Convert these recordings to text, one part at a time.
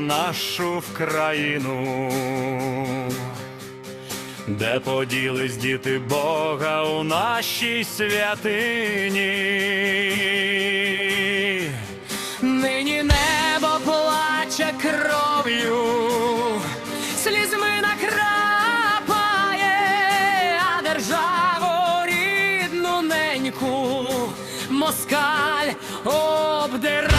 нашу країну, де поділись діти Бога у нашій святині, нині небо плаче кров'ю, слізьми накрапає, а державу рідну неньку, москаль обдирає.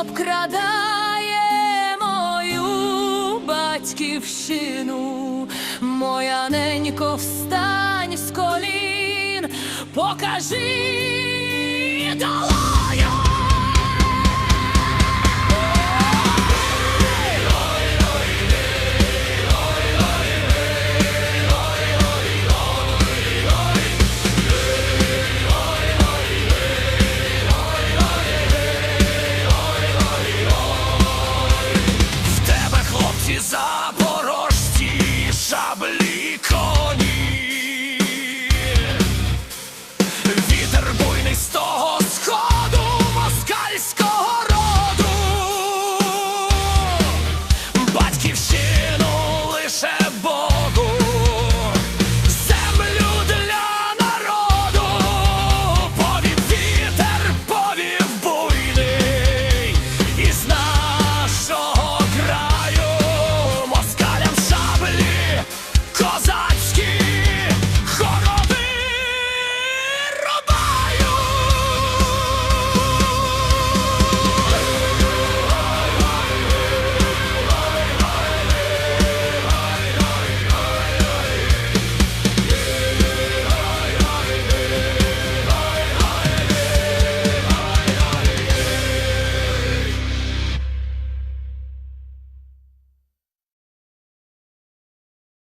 обкрадає мою батьківщину, моя ненько, встань з колін, покажи.